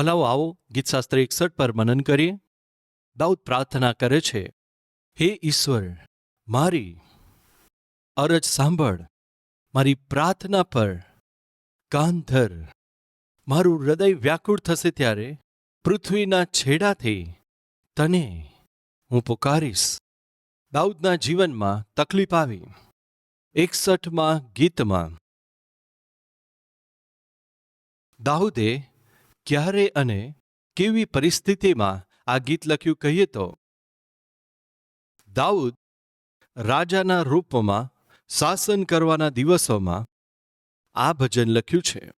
ભલાઓ, આવો, ગીતશાસ્ત્ર એકસઠ પર મનન કરીએ. દાઉદ પ્રાર્થના કરે છે, હે ઈશ્વર, મારી અરજ સાંભળ, મારી પ્રાર્થના પર કાન ધર. મારું હૃદય વ્યાકુળ થશે ત્યારે પૃથ્વીના છેડાથી તને હું પુકારીશ. દાઉદના જીવનમાં તકલીફ આવી. એકસઠમાં ગીતમાં, દાઉદે ક્યારે અને કેવી પરિસ્થિતિમાં આ ગીત લખ્યું કહીએ તો? દાઉદ રાજાના રૂપમાં શાસન કરવાના દિવસોમાં આ ભજન લખ્યું છે.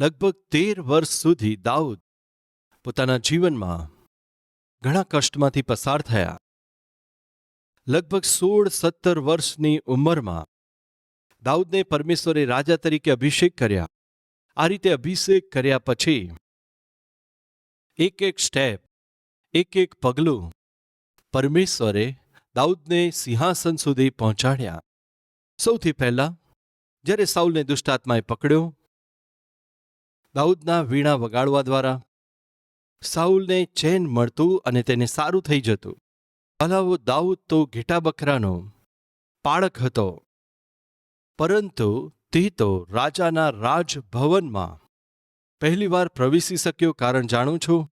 લગભગ તેર વર્ષ સુધી દાઉદ પોતાના જીવનમાં ઘણા કષ્ટમાંથી પસાર થયા. લગભગ સોળ સત્તર વર્ષની ઉંમરમાં દાઉદને પરમેશ્વરે રાજા તરીકે અભિષેક કર્યા. આ રીતે અભિષેક કર્યા પછી એક એક સ્ટેપ, એક એક પગલું પરમેશ્વરે દાઉદને સિંહાસન સુધી પહોંચાડ્યા. સૌથી પહેલા, જ્યારે સાઉલને દુષ્ટાત્માએ પકડ્યો, દાઉદના વીણા વગાડવા દ્વારા સાઉલને ચેન મળતું અને તેને સારું થઈ જતું. અલાવો દાઉદ તો ઘેટા બકરાનો પાળક હતો, પરંતુ તે તો રાજાના રાજભવનમાં પહેલીવાર પ્રવેશી શક્યો કારણ જાણું છું.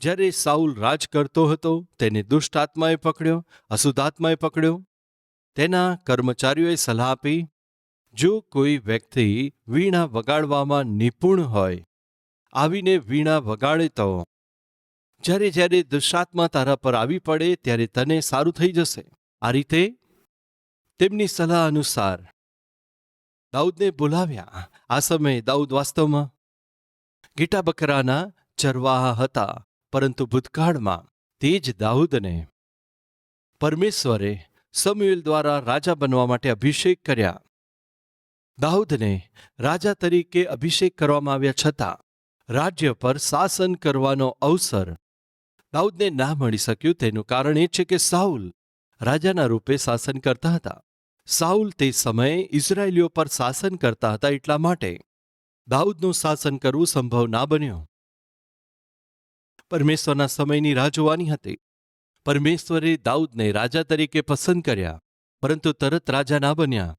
જ્યારે સાઉલ રાજ કરતો હતો, તેને દુષ્ટ આત્માએ પકડ્યો, અશુદ્ધાત્માએ પકડ્યો. તેના કર્મચારીઓએ સલાહ આપી, જો કોઈ વ્યક્તિ વીણા વગાડવામાં નિપુણ હોય, આવીને વીણા વગાડે તો. જ્યારે જ્યારે દુષ્ટાત્મા તારા પર આવી પડે, ત્યારે તને સારું થઈ જશે. આ રીતે તેમની સલાહ અનુસાર દાઉદને બોલાવ્યા. આ સમયે દાઉદ વાસ્તવમાં ગીટા બકરાના ચરવાહા હતા, પરંતુ ભૂતકાળમાં તે જ દાઉદને પરમેશ્વરે સમુએલ દ્વારા રાજા બનવા માટે અભિષેક કર્યા. દાઉદને રાજા તરીકે અભિષેક કરવામાં આવ્યા છતાં, રાજ્ય પર શાસન કરવાનો અવસર દાઉદને ના મળી શક્યું. તેનું કારણ એ છે કે સાઉલ રાજાના રૂપે શાસન કરતા હતા. સાઉલ તે સમયે ઇઝરાયેલીઓ પર શાસન કરતા હતા એટલા માટે દાઉદનું શાસન કરવું સંભવ ના બન્યું. પરમેશ્વરના સમયની રાહ જોવાની હતી. પરમેશ્વરે દાઉદને રાજા તરીકે પસંદ કર્યા, પરંતુ તરત રાજા ના બન્યા.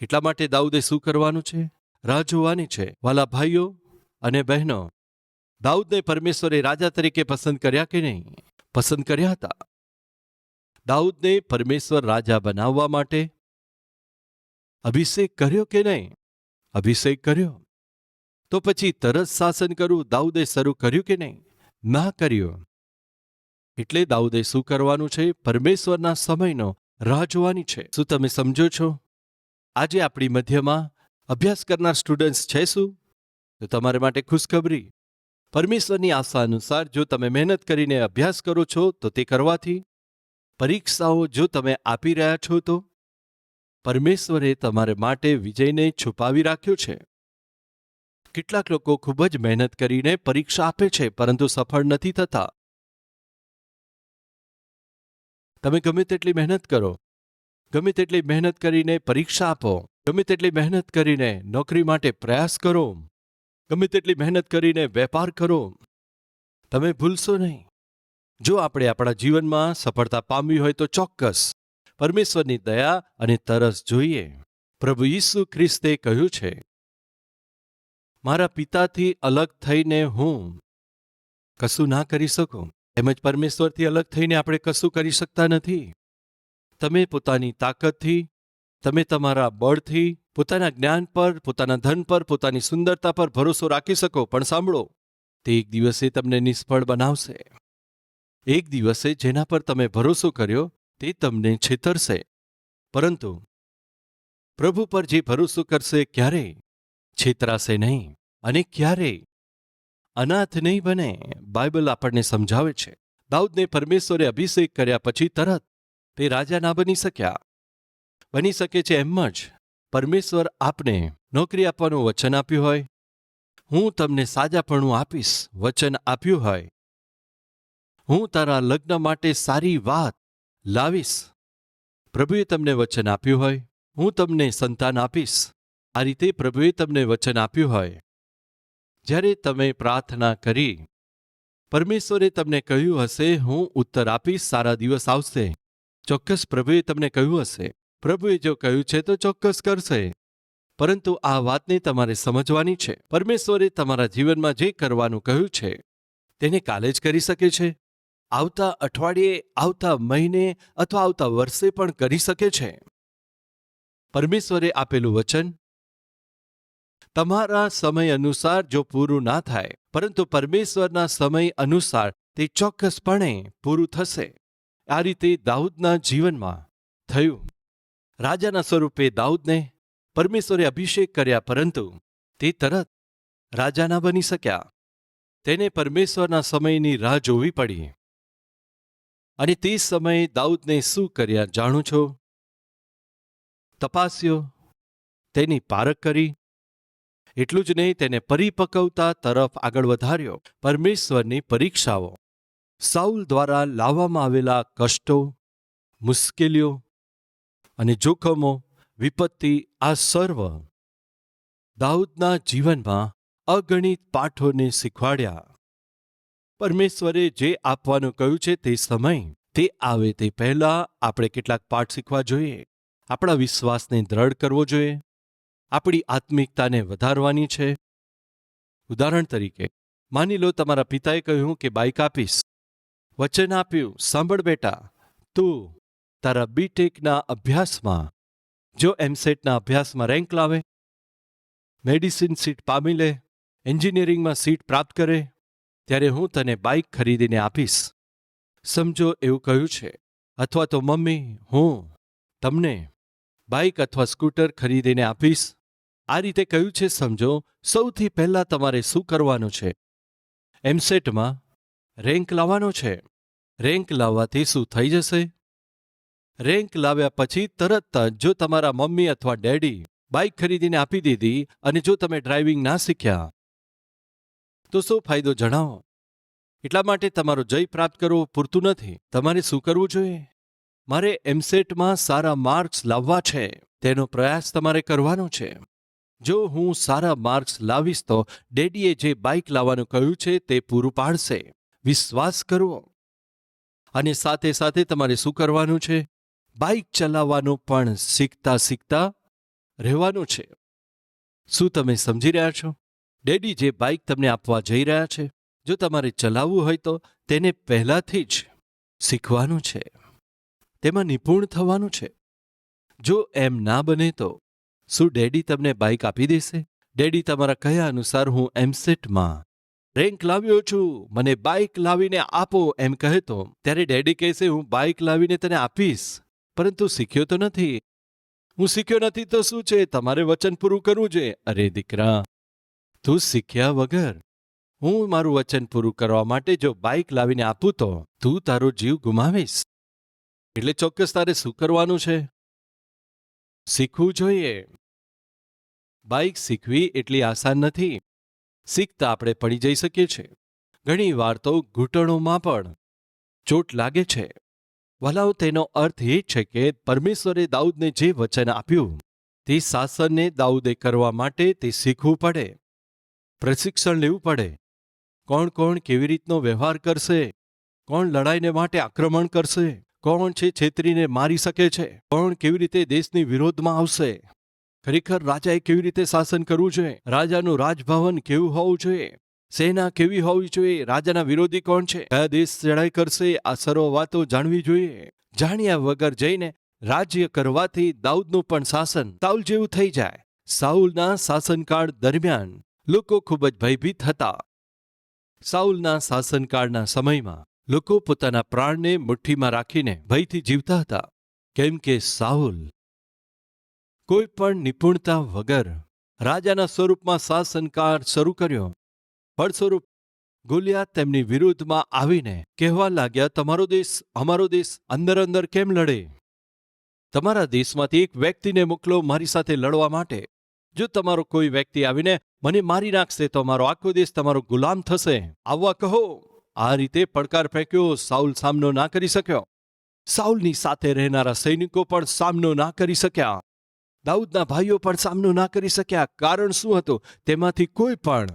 એટલા માટે દાઉદે શું કરવાનું છે? રાહ જોવાની છે. વાલા ભાઈઓ અને બહેનો, દાઉદને પરમેશ્વરે રાજા તરીકે પસંદ કર્યા કે નહીં? પસંદ કર્યા હતા. દાઉદને પરમેશ્વર રાજા બનાવવા માટે અભિષેક કર્યો કે નહીં? અભિષેક કર્યો. તો પછી તરત શાસન કરવું દાઉદે શરૂ કર્યું કે નહીં? ના કર્યું. એટલે દાઉદે શું કરવાનું છે? પરમેશ્વરના સમયનો રાહ જોવાની છે. શું તમે સમજો છો? આજે આપણી મધ્યમાં અભ્યાસ કરનાર સ્ટુડન્ટ્સ છે શું? તો તમારા માટે ખુશખબરી. પરમેશ્વરની આશા અનુસાર જો તમે મહેનત કરીને અભ્યાસ કરો છો, તો તે કરવાથી પરીક્ષાઓ જો તમે આપી રહ્યા છો તો પરમેશ્વરે તમારે માટે વિજયને છુપાવી રાખ્યો છે. કેટલાક લોકો ખૂબ જ મહેનત કરીને પરીક્ષા આપે છે, પરંતુ સફળ નથી થતા. તમે ગમે તેટલી મહેનત કરો. ગમે તેટલી મહેનત કરીને પરીક્ષા આપો. ગમે તેટલી મહેનત કરીને નોકરી માટે પ્રયાસ કરો. ગમે તેટલી મહેનત કરીને વેપાર કરો. તમે ભૂલશો નહીં. જો આપણે આપણા જીવનમાં સફળતા પામવી હોય તો ચોક્કસ પરમેશ્વરની દયા અને તરસ જોઈએ. પ્રભુ ઈસુ ખ્રિસ્તે કહ્યું છે મારા પિતાથી અલગ થઈને હું કશું ના કરી શકું? એમ જ પરમેશ્વરથી અલગ થઈને આપણે કશું કરી શકતા નથી? તમે પોતાની તાકતથી, તમે તમારા બળથી, પોતાના જ્ઞાન પર, પોતાના ધન પર, પોતાની સુંદરતા પર ભરોસો રાખી શકો, પણ સાંભળો, તે એક દિવસે તમને નિષ્ફળ બનાવશે. એક દિવસે જેના પર તમે ભરોસો કર્યો, તે તમને છેતરશે. પરંતુ પ્રભુ પર જે ભરોસો કરશે ક્યારેય છેતરાશે નહીં. અને ક્યારેય અનાથ નહીં બને, બાઇબલ આપણને સમજાવે છે. દાઉદને પરમેશ્વરે અભિષેક કર્યા પછી તરત તે રાજા ના બની શક્યા. બની શકે છે એમ જ પરમેશ્વર આપને નોકરી આપવાનું વચન આપ્યું હોય. હું તમને સાજાપણું આપીશ, વચન આપ્યું હોય. હું તારા લગ્ન માટે સારી વાત લાવીશ. પ્રભુએ તમને વચન આપ્યું હોય. હું તમને સંતાન આપીશ. આ રીતે પ્રભુએ તમને વચન આપ્યું હોય. જ્યારે તમે પ્રાર્થના કરી, પરમેશ્વરે તમને કહ્યું હશે, હું ઉત્તર આપીશ, સારા દિવસ આવશે. ચોક્કસ પ્રભુએ તમને કહ્યું હશે. પ્રભુએ જો કહ્યું છે, તો ચોક્કસ કરશે. પરંતુ આ વાતને તમારે સમજવાની છે. પરમેશ્વરે તમારા જીવનમાં જે કરવાનું કહ્યું છે, તેને કાલે જ કરી શકે છે. આવતા અઠવાડિયે, આવતા મહિને અથવા આવતા વર્ષે પણ કરી શકે છે. પરમેશ્વરે આપેલું વચન તમારા સમય અનુસાર જો પૂરું ના થાય, પરંતુ પરમેશ્વરના સમય અનુસાર તે ચોક્કસપણે પૂરું થશે. આ રીતે દાઉદના જીવનમાં થયું. રાજાના સ્વરૂપે દાઉદને પરમેશ્વરે અભિષેક કર્યા, પરંતુ તે તરત રાજા ના બની શક્યા. તેને પરમેશ્વરના સમયની રાહ જોવી પડી. અને તે સમયે દાઉદને શું કર્યા જાણો છો? તપાસ્યો. તેની પારખ કરી. એટલું જ નહીં, તેને પરિપક્વતા તરફ આગળ વધાર્યો. પરમેશ્વરની પરીક્ષાઓ. સાઉલ દ્વારા લાવવામાં આવેલા કષ્ટો, મુશ્કેલીઓ અને જોખમો, વિપત્તિ આ સર્વ દાઉદના જીવનમાં અગણિત પાઠોને શીખવાડ્યા. પરમેશ્વરે જે આપવાનું કહ્યું છે તે સમય, તે આવે તે પહેલા આપણે કેટલાક પાઠ શીખવા જોઈએ. આપણા વિશ્વાસને દ્રઢ કરવો જોઈએ. આપણી આત્મિકતાને વધારવાની છે. ઉદાહરણ તરીકે, માની લો તમારા પિતાએ કહ્યું કે બાઇક આપીશ. વચન આપ્યું, સાંભળ બેટા, તું તારા બીટેકના અભ્યાસમાં, જો એમસેટના અભ્યાસમાં રેન્ક લાવે, મેડિસિન સીટ પામી લે, એન્જિનિયરિંગમાં સીટ પ્રાપ્ત કરે, ત્યારે હું તને બાઇક ખરીદીને આપીશ. સમજો એવું કહ્યું છે. અથવા તો, મમ્મી, હું તમને બાઇક અથવા સ્કૂટર ખરીદીને આપીશ. આ રીતે કહ્યું છે સમજો? સૌથી પહેલાં તમારે શું કરવાનું છે? એમસેટમાં રેન્ક લાવવાનો છે. રેન્ક લાવવાથી શું થઈ જશે? રેન્ક લાવ્યા પછી તરત જ જો તમારા મમ્મી અથવા ડેડી બાઇક ખરીદીને આપી દીધી અને જો તમે ડ્રાઇવિંગ ના શીખ્યા, તો શું ફાયદો જણાવો? એટલા માટે તમારો જય પ્રાપ્ત કરવો પૂરતું નથી. તમારે શું કરવું જોઈએ? મારે એમસેટમાં સારા માર્ક્સ લાવવા છે. તેનો પ્રયાસ તમારે કરવાનો છે. જો હું સારા માર્ક્સ લાવીશ તો ડેડીએ જે બાઇક લાવવાનું કહ્યું છે તે પૂરું પાડશે. વિશ્વાસ કરવો અને સાથે સાથે તમારે શું કરવાનું છે? બાઇક ચલાવવાનું પણ શીખતા શીખતા રહેવાનું છે. શું તમે સમજી રહ્યા છો? ડેડી જે બાઇક તમને આપવા જઈ રહ્યા છે, જો તમારે ચલાવવું હોય તો તેને પહેલાંથી જ શીખવાનું છે. તેમાં નિપુણ થવાનું છે. જો એમ ના બને તો શું ડેડી તમને બાઇક આપી દેશે? ડેડી તમારા કયા અનુસાર હું એમસેટમાં રેન્ક લાવ્યો છું. મને બાઇક લાવીને આપો એમ કહે તો ત્યારે ડેડી કહેશે, હું બાઇક લાવીને તને આપીશ. પરંતુ શીખ્યો તો નથી. હું શીખ્યો નથી તો શું છે? તમારે વચન પૂરું કરવું છે. અરે દીકરા, તું શીખ્યા વગર. હું મારું વચન પૂરું કરવા માટે જો બાઇક લાવીને આપું તો તું તારો જીવ ગુમાવીશ. એટલે ચોક્કસ તારે શું કરવાનું છે? શીખવું જોઈએ. બાઇક શીખવી એટલી આસાન નથી. શીખતા આપણે પડી જઈ શકીએ છીએ. ઘણી વાર તો ઘૂંટણોમાં પણ ચોટ લાગે છે. વલાવ તેનો અર્થ એ છે કે પરમેશ્વરે દાઉદને જે વચન આપ્યું, તે શાસનને દાઉદે કરવા માટે તે શીખવું પડે. પ્રશિક્ષણ લેવું પડે. કોણ કોણ કેવી રીતનો વ્યવહાર કરશે? કોણ લડાઈને માટે આક્રમણ કરશે? કોણ છે છેતરીને મારી શકે છે? કોણ કેવી રીતે દેશની વિરોધમાં આવશે? ખરેખર રાજાએ કેવી રીતે શાસન કરવું જોઈએ? રાજાનું રાજભવન કેવું હોવું જોઈએ? સેના કેવી હોવી જોઈએ? રાજાના વિરોધી કોણ છે? કયા દેશ ચડાઈ કરશે? આ સર્વ વાતો જાણવી જોઈએ. જાણ્યા વગર જઈને રાજ્ય કરવાથી દાઉદનું પણ શાસન સાઉલ જેવું થઈ જાય. સાઉલના શાસનકાળ દરમિયાન લોકો ખૂબ જ ભયભીત હતા. સાઉલના શાસનકાળના સમયમાં લોકો પોતાના પ્રાણને મુઠ્ઠીમાં રાખીને ભયથી જીવતા હતા, કેમ કે સાઉલ કોઈ પણ નિપુણતા વગર રાજાના સ્વરૂપમાં શાસનકાર શરૂ કર્યો. ફળસ્વરૂપ ગોલિયાત તેમની વિરુદ્ધમાં આવીને કહેવા લાગ્યા, તમારો દેશ, અમારો દેશ અંદર અંદર કેમ લડે? તમારા દેશમાંથી એક વ્યક્તિને મોકલો મારી સાથે લડવા માટે. જો તમારો કોઈ વ્યક્તિ આવીને મને મારી નાખશે તો મારો આખો દેશ તમારો ગુલામ થશે. આવવા કહો. આ રીતે પડકાર ફેંક્યો, સાઉલ સામનો ના કરી શક્યો. સાઉલની સાથે રહેનારા સૈનિકો પણ સામનો ના કરી શક્યા. દાઉદના ભાઈઓ પણ સામનો ના કરી શક્યા. કારણ શું હતું? તેમાંથી કોઈ પણ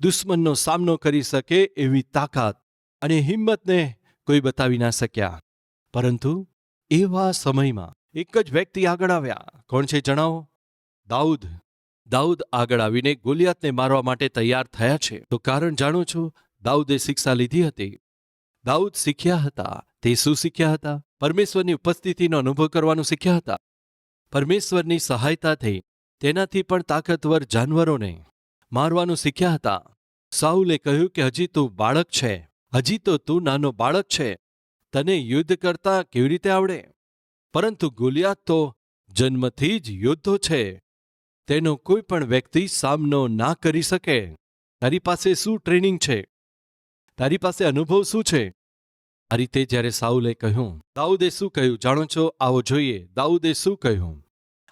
દુશ્મનનો સામનો કરી શકે એવી તાકાત અને હિંમતને કોઈ બતાવી ના શક્યા. પરંતુ એવા સમયમાં એક જ વ્યક્તિ આગળ આવ્યા. કોણ છે જણાવો? દાઉદ. દાઉદ આગળ આવીને ગોલિયાતને મારવા માટે તૈયાર થયા છે. તો કારણ જાણો છો દાઉદે શિક્ષા લીધી હતી. દાઉદ શીખ્યા હતા. તે શું શીખ્યા હતા? પરમેશ્વરની ઉપસ્થિતિનો અનુભવ કરવાનું શીખ્યા હતા. પરમેશ્વરની સહાયતાથી તેનાથી પણ તાકતવર જાનવરોને મારવાનું શીખ્યા હતા. સાઉલે કહ્યું કે હજી તું બાળક છે. હજી તો તું નાનો બાળક છે. તને યુદ્ધ કરતા કેવી રીતે આવડે? પરંતુ ગુલિયાત તો જન્મથી જ યોદ્ધો છે. તેનો કોઈ પણ વ્યક્તિ સામનો ના કરી શકે. તારી પાસે શું ટ્રેનિંગ છે? તારી પાસે અનુભવ શું છે? આ રીતે જ્યારે સાઉલે કહ્યું, દાઉદે શું કહ્યું? જાણો છો? આવો જોઈએ. દાઉદે શું કહ્યું?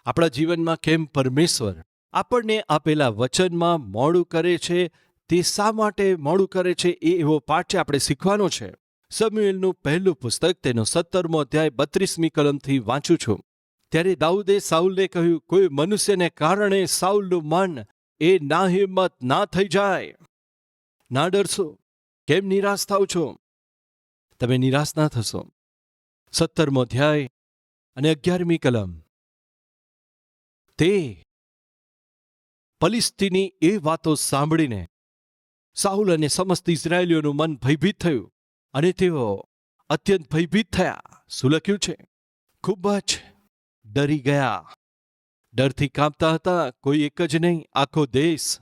આપણા જીવનમાં કેમ પરમેશ્વર આપણને આપેલા વચનમાં મોડું કરે છે? તે શા માટે મોડું કરે છે? એ એવો પાઠ છે આપણે શીખવાનો છે. સમ્યુએલનું પહેલું પુસ્તક તેનો સત્તરમો અધ્યાય બત્રીસમી કલમથી વાંચું છું. ત્યારે દાઉદે સાઉલને કહ્યું, કોઈ મનુષ્યને કારણે સાઉલનું મન એ ના હિંમત ના થઈ જાય. ના ડરશો. કેમ નિરાશ થાવ છો? તમે નિરાશ ના થશો. સત્તરમો અધ્યાય અને અગિયારમી કલમ. તે પલિસ્તીની એ વાતો સાંભળીને સાઉલ અને સમસ્ત ઇઝરાયેલીઓનું મન ભયભીત થયું અને તેઓ અત્યંત ભયભીત થયા. શું લખ્યું છે? ખૂબ જ ડરી ગયા. ડરથી કાંપતા હતા કોઈ એક જ નહીં, આખો દેશ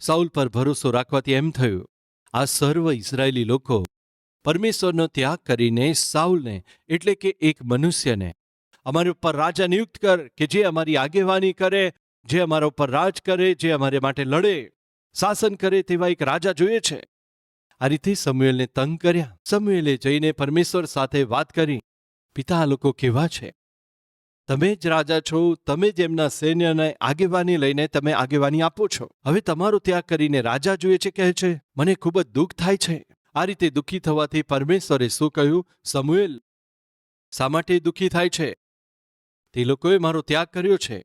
સાઉલ પર ભરોસો રાખવાથી એમ થયું આ સર્વ ઇઝરાયેલી લોકો પરમેશ્વરનો ત્યાગ કરીને સાઉલને, એટલે કે એક મનુષ્યને, અમારી ઉપર રાજા નિયુક્ત કર કે જે અમારી આગેવાની કરે, જે અમારા ઉપર રાજ કરે, જે અમારે માટે લડે, શાસન કરે તેવા એક રાજા જોઈએ છે. આ રીતે સમુએલને તંગ કર્યા. સમુએલે જઈને પરમેશ્વર સાથે વાત કરી. પિતા આ લોકો કેવા છે? તમે જ રાજા છો, તમે જ એમના સૈન્યને આગેવાની લઈને તમે આગેવાની આપો છો. હવે તમારો ત્યાગ કરીને રાજા જોઈએ છે, કહે છે, મને ખૂબ જ દુઃખ થાય છે. આ રીતે દુઃખી થવાથી પરમેશ્વરે શું કહ્યું? સમુએલ, શા માટે દુઃખી થાય છે? તે લોકોએ મારો ત્યાગ કર્યો છે.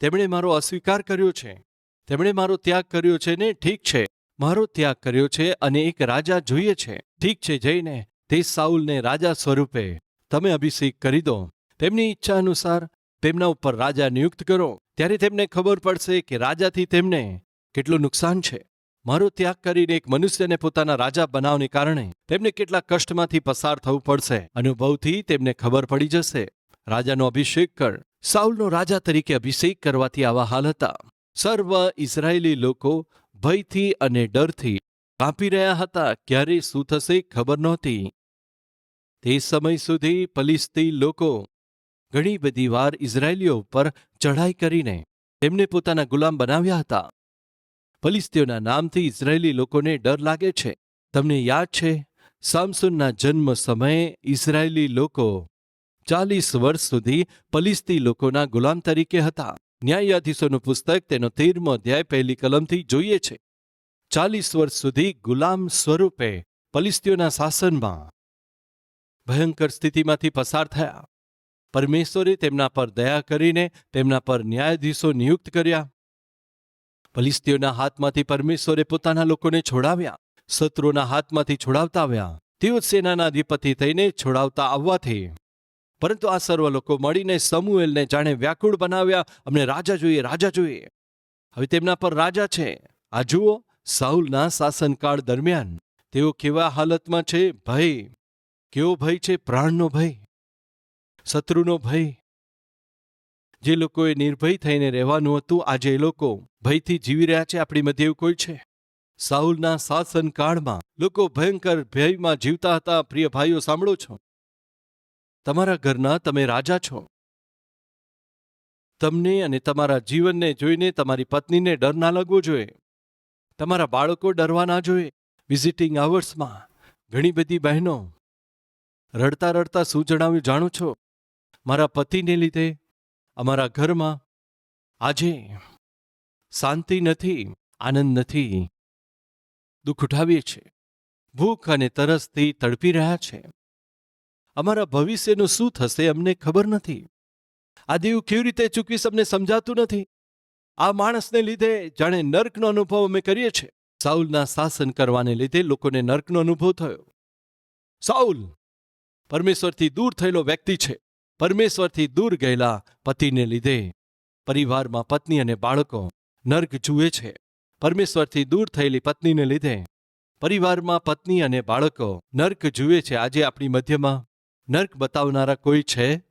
તેમણે મારો અસ્વીકાર કર્યો છે. તેમણે મારો ત્યાગ કર્યો છે ને ઠીક છે. મારો ત્યાગ કર્યો છે અને એક રાજા જોઈએ છે. ઠીક છે જઈને તે સાઉલને રાજા સ્વરૂપે, તમે અભિષેક કરી દો. તેમની ઈચ્છા અનુસાર તેમના ઉપર રાજા નિયુક્ત કરો. ત્યારે તેમને ખબર પડશે કે રાજાથી તેમને કેટલું નુકસાન છે. મારો ત્યાગ કરીને એક મનુષ્યને પોતાના રાજા બનાવને કારણે તેમને કેટલા કષ્ટમાંથી પસાર થવું પડશે. અનુભવથી તેમને ખબર પડી જશે. રાજાનો અભિષેક કર. સાઉલનો રાજા તરીકે અભિષેક કરવાથી આવા હાલ હતા. સર્વ ઇઝરાયેલી લોકો ભયથી અને ડરથી કાંપી રહ્યા હતા. ક્યારે શું થશે ખબર નહોતી. તે સમય સુધી પલિસ્તી લોકો ઘણી બધી વાર ઇઝરાયેલીઓ ઉપર ચઢાઈ કરીને તેમને પોતાના ગુલામ બનાવ્યા હતા. પલિસ્તીઓના નામથી ઇઝરાયેલી લોકોને ડર લાગે છે. તમને યાદ છે, સામસુનના જન્મ સમયે ઇઝરાયેલી લોકો ચાલીસ વર્ષ સુધી પલિસ્તી લોકોના ગુલામ તરીકે હતા. ન્યાયાધીશોનું પુસ્તક તેનો તેરમો અધ્યાય પહેલી કલમથી જોઈએ છે. ચાલીસ વર્ષ સુધી ગુલામ સ્વરૂપે પલિસ્તીઓના શાસનમાં ભયંકર સ્થિતિમાંથી પસાર થયા. પરમેશ્વરે તેમના પર દયા કરીને તેમના પર ન્યાયાધીશો નિયુક્ત કર્યા. પલિસ્તીઓના હાથમાંથી પરમેશ્વરે પોતાના લોકોને છોડાવ્યા. શત્રુઓના હાથમાંથી છોડાવતા આવ્યા. તેઓ સેનાના અધિપતિ થઈને છોડાવતા આવવાથી. પરંતુ આ સર્વ લોકો મળીને સમુએલને જાણે વ્યાકુળ બનાવ્યા અમને રાજા જોઈએ રાજા જોઈએ. હવે તેમના પર રાજા છે. આ જુઓ, સાઉલના શાસનકાળ દરમિયાન. તેઓ કેવા હાલતમાં છે? ભય. કેવો ભય છે? પ્રાણનો ભય. શત્રુનો ભય. જે લોકોએ નિર્ભય થઈને રહેવાનું હતું, આજે એ લોકો ભયથી જીવી રહ્યા છે, આપણી મધ્ય એવું કોઈ છે? સાઉલના શાસનકાળમાં લોકો ભયંકર ભયમાં જીવતા હતા, પ્રિય ભાઈઓ સાંભળો છો. તમારા ઘરના તમે રાજા છો. તમને અને તમારા જીવનને જોઈને તમારી પત્નીને ડર ના લાગવો જોઈએ. તમારા બાળકો ડરવા ના જોઈએ. વિઝિટિંગ આવર્સમાં ઘણી બધી બહેનો રડતા રડતા શું જણાવ્યું જાણો છો? મારા પતિને લીધે, અમારા ઘરમાં આજે શાંતિ નથી, આનંદ નથી. દુઃખ ઉઠાવીએ છીએ. ભૂખ અને તરસથી તડપી રહ્યા છે. અમારા ભવિષ્યનું શું થશે અમને ખબર નથી. આ દેવ કેવી રીતે ચૂકવીશ અમને સમજાતું નથી. આ માણસને લીધે જાણે નર્કનો અનુભવ અમે કરીએ છીએ. સાઉલના શાસન કરવાને લીધે લોકોને નર્કનો અનુભવ થયો. સાઉલ પરમેશ્વરથી દૂર થયેલો વ્યક્તિ છે. પરમેશ્વરથી દૂર ગયેલા પતિને લીધે. પરિવારમાં પત્ની અને બાળકો નર્ક જુએ છે. પરમેશ્વરથી દૂર થયેલી પત્નીને લીધે. પરિવારમાં પત્ની અને બાળકો નર્ક જુએ છે. આજે આપણી મધ્યમાં નર્ક બતાવનારા કોઈ છે?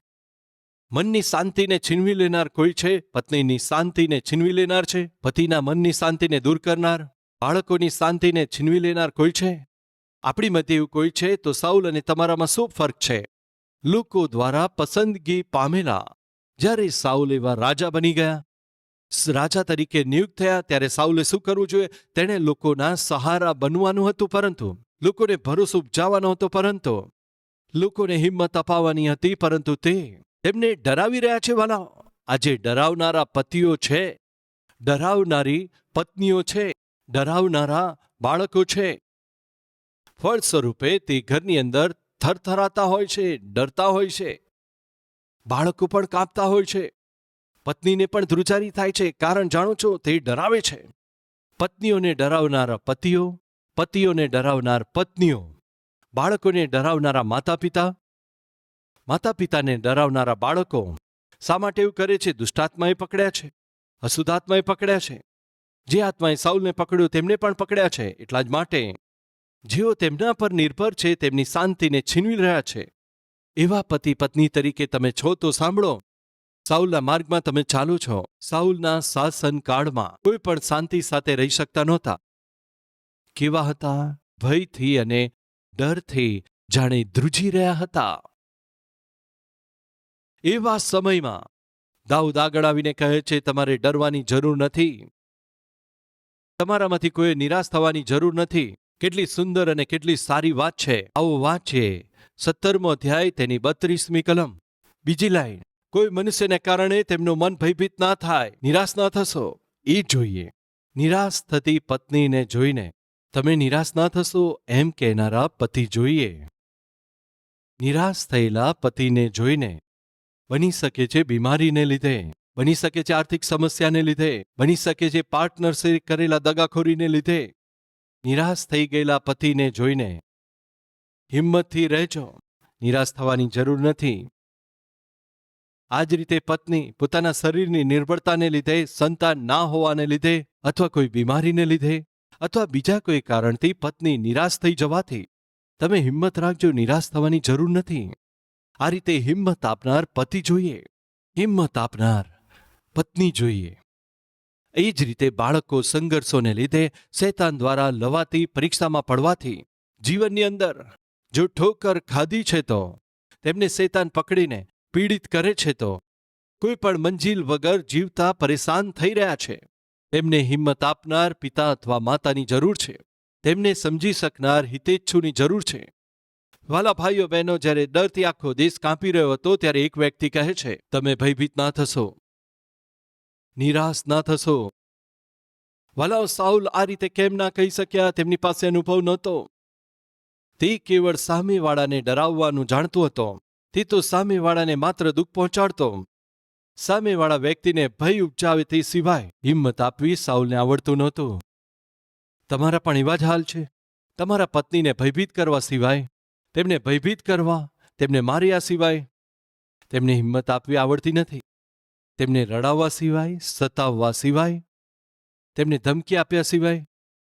મનની શાંતિને છીનવી લેનાર કોઈ છે? પત્નીની શાંતિને છીનવી લેનાર છે? પતિના મનની શાંતિને દૂર કરનાર, બાળકોની શાંતિને છીનવી લેનાર કોઈ છે? આપણી મધ્ય એવું કોઈ છે? તો સાઉલ અને તમારામાં શું ફરક છે? લોકો દ્વારા પસંદગી પામેલા. જ્યારે સાઉલ એવા રાજા બની ગયા. રાજા તરીકે નિયુક્ત થયા, ત્યારે સાઉલે શું કરવું જોઈએ? તેણે લોકોના સહારા બનવાનું હતું પરંતુ, લોકોને ભરોસો ઉપજાવવાનો હતો પરંતુ, લોકોને હિંમત અપાવવાની હતી પરંતુ તે તેમને ડરાવી રહ્યા છે, વાલા, આજે ડરાવનારા પતિઓ છે. ડરાવનારી પત્નીઓ છે. ડરાવનારા બાળકો છે. ફળ સ્વરૂપે તે ઘરની અંદર થરથરાતા હોય છે, ડરતા હોય છે. બાળકો પણ કાંપતા હોય છે. પત્નીને પણ ધ્રુજારી થાય છે. કારણ જાણો છો, તે ડરાવે છે. પત્નીઓને ડરાવનારા પતિઓ, પતિઓને ડરાવનાર પત્નીઓ, બાળકોને ડરાવનારા માતા પિતા માતા પિતાને ડરાવનારા બાળકો, શા માટે એવું કરે છે? દુષ્ટાત્માએ પકડ્યા છે. અશુદ્ધાત્માએ પકડ્યા છે. જે આત્માએ સાઉલને પકડ્યો, તેમને પણ પકડ્યા છે. એટલા જ માટે જેઓ તેમના પર નિર્ભર છે, તેમની શાંતિને છીનવી રહ્યા છે. એવા પતિ પત્ની તરીકે તમે છો તો સાંભળો. સાઉલના માર્ગમાં તમે ચાલુ છો. સાઉલના શાસનકાળમાં કોઈ પણ શાંતિ સાથે રહી શકતા નહોતા. કેવા હતા? ભયથી અને ડરથી જાણે ધ્રુજી રહ્યા હતા. એવા સમયમાં દાઉદ આગળ આવીને કહે છે, તમારે ડરવાની જરૂર નથી. તમારામાંથી કોઈ નિરાશ થવાની જરૂર નથી. કેટલી સુંદર અને કેટલી સારી વાત છે. આવો વાંચીએ સત્તરમો અધ્યાય, તેની બત્રીસમી કલમ. બીજી લાઈન. કોઈ મનુષ્યને કારણે તેમનું મન ભયભીત ના થાય, નિરાશ ના થશો. એ જોઈએ. નિરાશ થતી પત્નીને જોઈને, તમે નિરાશ ના થશો એમ કહેનારા પતિ જોઈએ. નિરાશ થયેલા પતિને જોઈને, બની શકે છે બીમારીને લીધે, બની શકે છે આર્થિક સમસ્યાને લીધે, બની શકે છે પાર્ટનરશે કરેલા દગાખોરીને લીધે નિરાશ થઈ ગયેલા પતિને જોઈને હિંમતથી રહેજો, નિરાશ થવાની જરૂર નથી. આ જ રીતે પત્ની પોતાના શરીરની નિર્બળતાને લીધે, સંતાન ના હોવાને લીધે અથવા કોઈ બીમારીને લીધે અથવા બીજા કોઈ કારણથી પત્ની નિરાશ થઈ જવાથી તમે હિંમત રાખજો, નિરાશ થવાની જરૂર નથી. આ રીતે હિંમત આપનાર પતિ જોઈએ, હિંમત આપનાર પત્ની જોઈએ. એ જ રીતે બાળકો સંઘર્ષોને લીધે શૈતાન દ્વારા લવાતી પરીક્ષામાં પડવાથી જીવનની અંદર જો ઠોકર ખાધી છે તો, તેમને શૈતાન પકડીને પીડિત કરે છે તો, કોઈ પણ મંજિલ વગર જીવતા પરેશાન થઈ રહ્યા છે. તેમને હિંમત આપનાર પિતા અથવા માતાની જરૂર છે. તેમને સમજી શકનાર હિતેચ્છુની જરૂર છે. વાલા ભાઈઓ બહેનો, જ્યારે ડરથી આખો દેશ કાંપી રહ્યો હતો, ત્યારે એક વ્યક્તિ કહે છે, તમે ભયભીત ના થશો. નિરાશ ના થશો. વાલાઓ સાઉલ આ રીતે કેમ ના કહી શક્યા? તેમની પાસે અનુભવ નહોતો. તે કેવળ સામેવાળાને ડરાવવાનું જાણતો હતો. તે તો સામેવાળાને માત્ર દુઃખ પહોંચાડતો. સામેવાળા વ્યક્તિને ભય ઉપજાવે તે સિવાય હિંમત આપવી સાઉલને આવડતું નહોતું. તમારા પણ એવા જ હાલ છે. તમારા પત્નીને ભયભીત કરવા સિવાય, તેમને ભયભીત કરવા, તેમને માર્યા સિવાય, તેમને હિંમત આપવી આવડતી નથી. તેમને રડાવવા સિવાય, સતાવવા સિવાય, તેમને ધમકી આપ્યા સિવાય,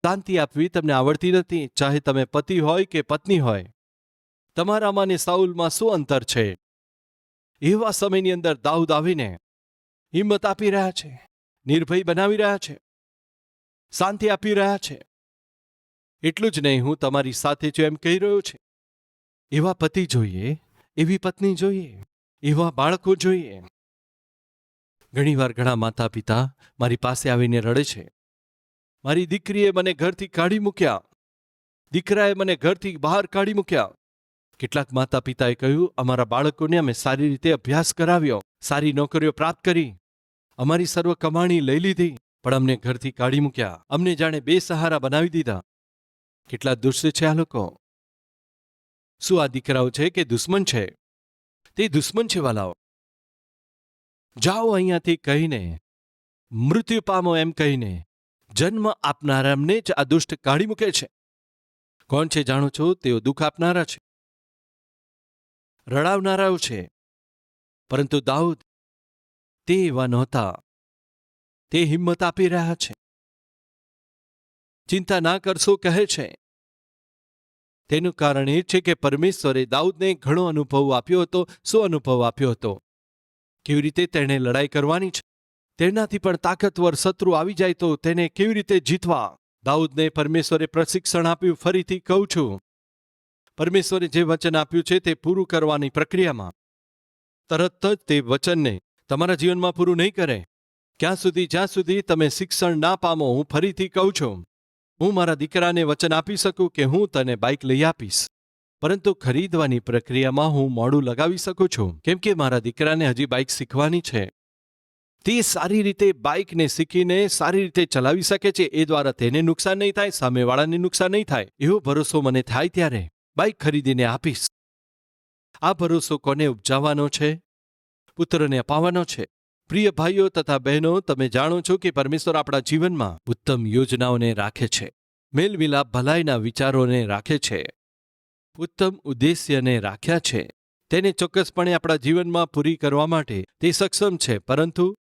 શાંતિ આપવી તમને આવડતી નથી, ચાહે તમે પતિ હોય કે પત્ની હોય. તમારામાં સાઉલમાં શું અંતર છે? એવા સમયની અંદર દાઉદ આવીને હિંમત આપી રહ્યા છે, નિર્ભય બનાવી રહ્યા છે, શાંતિ આપી રહ્યા છે. એટલું જ નહીં, હું તમારી સાથે છું એમ કહી રહ્યો છે, એવા પતિ જોઈએ, એવી પત્ની જોઈએ, એવા બાળકો જોઈએ. ઘણીવાર ઘણા માતા પિતા મારી પાસે આવીને રડે છે. મારી દીકરીએ મને ઘરથી કાઢી મૂક્યા. દીકરાએ મને ઘરથી બહાર કાઢી મૂક્યા. કેટલાક માતા પિતાએ કહ્યું, અમારા બાળકોને અમે સારી રીતે અભ્યાસ કરાવ્યો. સારી નોકરીઓ પ્રાપ્ત કરી. અમારી સર્વ કમાણી લઈ લીધી, પણ અમને ઘરથી કાઢી મૂક્યા. અમને જાણે બે સહારા બનાવી દીધા. કેટલા દુષ્ટ છે આ લોકો. શું આ દીકરાઓ છે કે દુશ્મન છે? તે દુશ્મન છે, વાલાઓ. જાઓ અહીંયાથી કહીને, મૃત્યુ પામો એમ કહીને, જન્મ આપનારામને જ આ દુષ્ટ કાઢી મૂકે છે. કોણ છે જાણો છો? તેઓ દુઃખ આપનારા છે. રડાવનારાઓ છે. પરંતુ દાઉદ તે એવા નહોતા. તે હિંમત આપી રહ્યા છે. ચિંતા ના કરશો કહે છે. તેનું કારણ એ છે કે પરમેશ્વરે દાઉદને ઘણો અનુભવ આપ્યો હતો શું અનુભવ આપ્યો હતો. કેવી રીતે તેણે લડાઈ કરવાની છે? તેનાથી પણ તાકતવર શત્રુ આવી જાય તો તેને કેવી રીતે જીતવા? દાઉદને પરમેશ્વરે પ્રશિક્ષણ આપ્યું, ફરીથી કહું છું. પરમેશ્વરે જે વચન આપ્યું છે તે પૂરું કરવાની પ્રક્રિયામાં. તરત જ તે વચનને તમારા જીવનમાં પૂરું નહીં કરે. ક્યાં સુધી, જ્યાં સુધી તમે શિક્ષણ ના પામો, હું ફરીથી કહું છું. હું મારા દીકરાને વચન આપી શકું કે હું તને બાઇક લઈ આપીશ. પરંતુ ખરીદવાની પ્રક્રિયામાં હું મોડું લગાવી શકું છું. કેમ કે મારા દીકરાને હજી બાઇક શીખવાની છે. તે સારી રીતે બાઇકને શીખીને સારી રીતે ચલાવી શકે છે. એ દ્વારા તેને નુકસાન નહીં થાય, સામેવાળાને નુકસાન નહીં થાય. એવો ભરોસો મને થાય ત્યારે બાઇક ખરીદીને આપીશ. આ ભરોસો કોને ઉપજાવવાનો છે? પુત્રને અપાવવાનો છે. પ્રિય ભાઈઓ તથા બહેનો, તમે જાણો છો કે પરમેશ્વર આપણા જીવનમાં ઉત્તમ યોજનાઓને રાખે છે. મેલમિલાપ ભલાઈના વિચારોને રાખે છે. ઉત્તમ ઉદ્દેશ્યને રાખ્યા છે. તેને ચોક્કસપણે આપણા જીવનમાં પૂરી કરવા માટે તે સક્ષમ છે, પરંતુ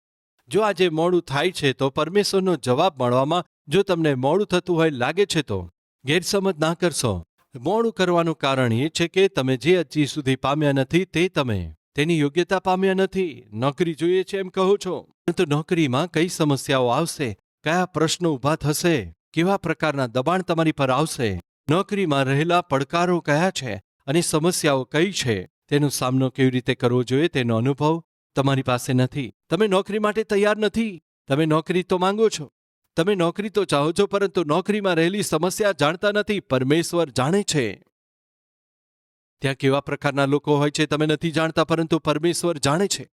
જો આજે મોડું થાય છે, તો પરમેશ્વરનો જવાબ મળવામાં જો તમને મોડું થતું હોય, લાગે છે તો ગેરસમજ ના કરશો. મોડું કરવાનું કારણ એ છે કે તમે જે હજી સુધી પામ્યા નથી, તે તમે તેની યોગ્યતા પામ્યા નથી. નોકરી જોઈએ છે એમ કહો છો. પરંતુ નોકરીમાં કઈ સમસ્યાઓ આવશે? કયા પ્રશ્નો ઊભા થશે? કેવા પ્રકારના દબાણ તમારી પર આવશે? નોકરીમાં રહેલા પડકારો કયા છે અને સમસ્યાઓ કઈ છે, તેનો સામનો કેવી રીતે કરવો જોઈએ તેનો અનુભવ તમારી પાસે નથી. તમે નોકરી માટે તૈયાર નથી. તમે નોકરી તો માંગો છો. તમે નોકરી તો ચાહો છો, પરંતુ નોકરીમાં રહેલી સમસ્યા જાણતા નથી. પરમેશ્વર જાણે છે. ત્યાં કેવા પ્રકારના લોકો હોય છે તમે નથી જાણતા, પરંતુ પરમેશ્વર જાણે છે.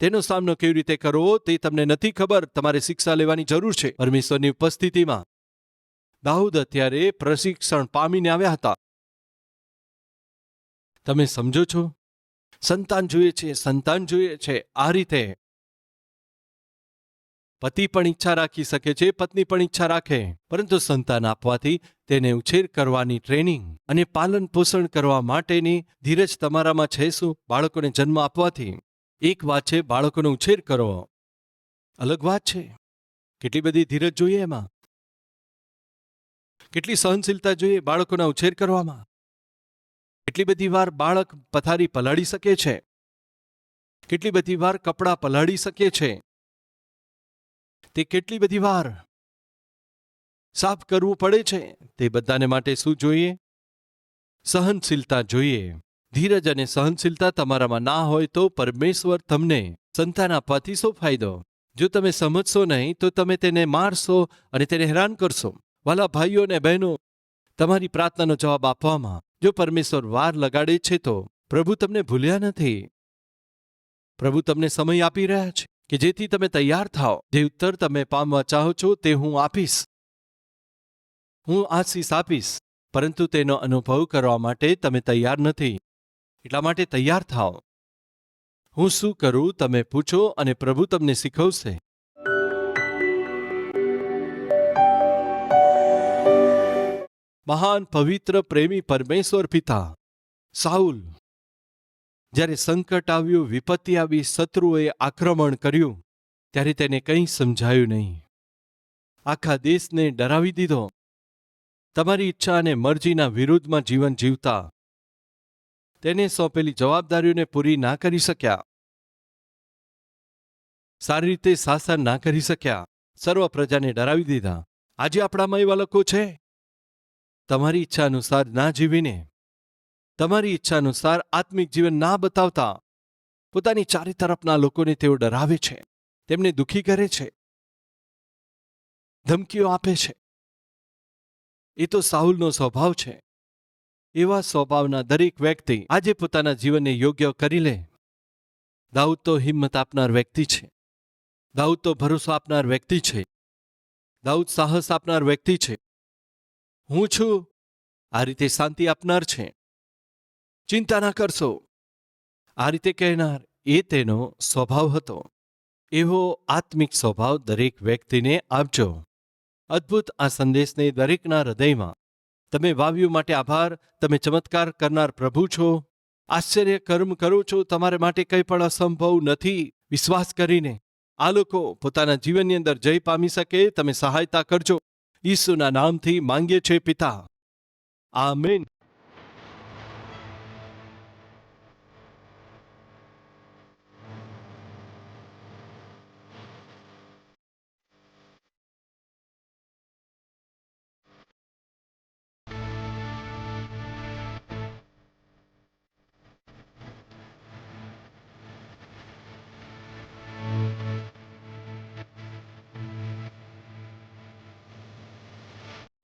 તેનો સામનો કેવી રીતે કરવો તે તમને નથી ખબર. તમારે શિક્ષા લેવાની જરૂર છે. પરમેશ્વરની ઉપસ્થિતિમાં દાઉદ અત્યારે પ્રશિક્ષણ પામીને આવ્યા હતા. તમે સમજો છો? સંતાન જોઈએ છે, સંતાન જોઈએ છે, આ રીતે. પતિ પણ ઈચ્છા રાખી શકે છે, પત્ની પણ ઈચ્છા રાખે. પરંતુ સંતાન આપવાથી તેને ઉછેર કરવાની ટ્રેનિંગ અને પાલન પોષણ કરવા માટેની ધીરજ તમારામાં છે શું? બાળકોને જન્મ આપવાથી. એક વાત છે, બાળકોનો ઉછેર કરવો. અલગ વાત છે. કેટલી બધી ધીરજ જોઈએ એમાં. કેટલી સહનશીલતા જોઈએ બાળકોના ઉછેર કરવામાં? કેટલી બધી વાર બાળક પથારી પલાળી શકે છે? કેટલી બધી વાર કપડાં પલાળી શકે છે? તે કેટલી બધી વાર સાફ કરવું પડે છે? તે બધાને માટે શું જોઈએ? સહનશીલતા જોઈએ. ધીરજ અને સહનશીલતા તમારામાં ના હોય તો પરમેશ્વર તમને સંતાન આપવાથી શું ફાયદો? જો તમે સમજશો નહીં, તો તમે તેને મારશો અને તેને હેરાન કરશો. વાલા ભાઈઓ અને બહેનો, તમારી પ્રાર્થનાનો જવાબ આપવામાં જો પરમેશ્વર વાર લગાડે છે તો પ્રભુ તમને ભૂલ્યા નથી. પ્રભુ તમને સમય આપી રહ્યા છે કે જેથી તમે તૈયાર થાઓ. જે ઉત્તર તમે પામવા ચાહો છો તે હું આપીશ. હું આશીષ આપીશ, પરંતુ તેનો અનુભવ કરવા માટે તમે તૈયાર નથી. એટલા માટે તૈયાર થાઓ. હું શું કરું તમે પૂછો અને પ્રભુ તમને શીખવશે. મહાન પવિત્ર પ્રેમી પરમેશ્વર પિતા, સાઉલ. જ્યારે સંકટ આવ્યું, વિપત્તિ આવી શત્રુએ આક્રમણ કર્યું, ત્યારે તેને કંઈ સમજાયું નહીં. આખા દેશને ડરાવી દીધો. તમારી ઈચ્છા અને મરજીના વિરુદ્ધમાં જીવન જીવતા. તેને સોંપેલી જવાબદારીઓને પૂરી ના કરી શક્યા. સારી રીતે શાસન ના કરી શક્યા. સર્વ પ્રજાને ડરાવી દીધા. આજે આપણામાં એવા લોકો છે? તમારી ઈચ્છા અનુસાર ના જીવીને, તમારી ઈચ્છા અનુસાર આત્મિક જીવન ના બતાવતા, પોતાની ચારે તરફના લોકોને તેઓ ડરાવે છે, તેમને દુખી કરે છે, ધમકીઓ આપે છે. એ તો સાહુલનો સ્વભાવ છે. એવા સ્વભાવના દરેક વ્યક્તિ આજે પોતાના જીવનને યોગ્ય કરી લે. દાઉદ તો હિંમત આપનાર વ્યક્તિ છે. દાઉદ તો ભરોસો આપનાર વ્યક્તિ છે. દાઉદ સાહસ આપનાર વ્યક્તિ છે. હું છું. આ રીતે શાંતિ આપનાર છે. ચિંતા ના કરશો. આ રીતે કહેનાર એ તેનો સ્વભાવ હતો. એવો આત્મિક સ્વભાવ દરેક વ્યક્તિને આપજો. અદ્ભુત આ સંદેશને દરેકના હૃદયમાં. તમે વાવ્યું માટે આભાર. તમે ચમત્કાર કરનાર પ્રભુ છો. આશ્ચર્ય કર્મ કરો છો તમારા માટે કંઈ પણ અસંભવ નથી. વિશ્વાસ કરીને. આ લોકો પોતાના જીવનની અંદર જય પામી શકે. તમે સહાયતા કરજો. ઈસુના નામથી માંગીએ છે પિતા. આમેન.